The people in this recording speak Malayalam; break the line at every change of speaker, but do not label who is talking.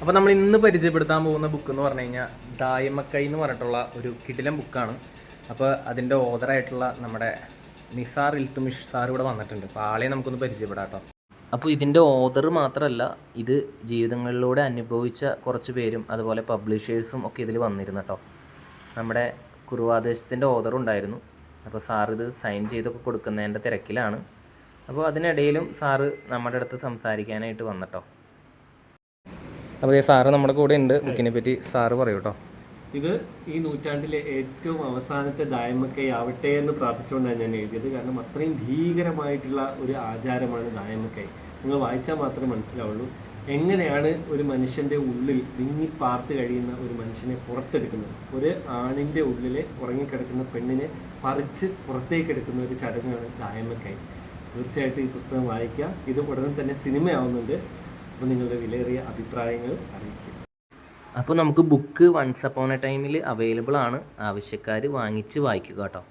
അപ്പോൾ നമ്മൾ ഇന്ന് പരിചയപ്പെടുത്താൻ പോകുന്ന ബുക്ക് എന്ന് പറഞ്ഞു കഴിഞ്ഞാൽ ദായമക്കൈ എന്ന് പറഞ്ഞിട്ടുള്ള ഒരു കിടിലം ബുക്കാണ് അപ്പോൾ അതിന്റെ ഓതറായിട്ടുള്ള നമ്മുടെ നിസാർ ഇൽത്തുമിഷ് സാർ ഇവിടെ വന്നിട്ടുണ്ട്. അപ്പോൾ ആളെ നമുക്കൊന്ന് പരിചയപ്പെടാം കേട്ടോ. അപ്പോൾ ഇതിന്റെ ഓതർ മാത്രമല്ല ഇത് ജീവിതങ്ങളിലൂടെ അനുഭവിച്ച കുറച്ച് പേരും അതുപോലെ പബ്ലിഷേഴ്സും ഒക്കെ ഇതിൽ വന്നിരുന്നു കേട്ടോ. നമ്മുടെ കുറുവാദേശത്തിന്റെ ഓതർ ഉണ്ടായിരുന്നു. അപ്പോൾ സാർ ഇത് സൈൻ ചെയ്തൊക്കെ കൊടുക്കുന്നതിന്റെ തിരക്കിലാണ്. അപ്പോൾ അതിനിടയിലും സാറ് നമ്മുടെ അടുത്ത് സംസാരിക്കാനായിട്ട് വന്നിട്ടോ അപ്പോൾ സാറ് നമ്മുടെ കൂടെ ഉണ്ട്. ബുക്കിനെ പറ്റി സാറ് പറയൂ കേട്ടോ
ഇത് ഈ നൂറ്റാണ്ടിലെ ഏറ്റവും അവസാനത്തെ ദായമക്കൈ ആവട്ടെ എന്ന് പ്രാർത്ഥിച്ചുകൊണ്ടാണ് ഞാൻ എഴുതിയത്. കാരണം അത്രയും ഭീകരമായിട്ടുള്ള ഒരു ആചാരമാണ് ദായമക്കൈ. നിങ്ങൾ വായിച്ചാൽ മാത്രമേ മനസ്സിലാവുള്ളൂ. എങ്ങനെയാണ് ഒരു മനുഷ്യന്റെ ഉള്ളിൽ വിങ്ങി പാർത്ത് കഴിയുന്ന ഒരു മനുഷ്യനെ പുറത്തെടുക്കുന്നത്? ഒരു ആണിന്റെ ഉള്ളിലെ ഉറങ്ങിക്കിടക്കുന്ന പെണ്ണിനെ പറിച്ച് പുറത്തേക്ക് എടുക്കുന്ന ഒരു ചടങ്ങാണ് ദായമക്കൈ. തീർച്ചയായിട്ടും ഈ പുസ്തകം വായിക്കുക. ഇത് ഉടനെ തന്നെ സിനിമയാവുന്നുണ്ട്. അപ്പോൾ നിങ്ങളുടെ വിലയേറിയ അഭിപ്രായങ്ങൾ അറിയിക്കും.
അപ്പോൾ നമുക്ക് ബുക്ക് വൺസ് അപ്പോൺ എ ടൈമിൽ അവൈലബിൾ ആണ്. ആവശ്യക്കാർ വാങ്ങിച്ച് വായിക്കുക കേട്ടോ.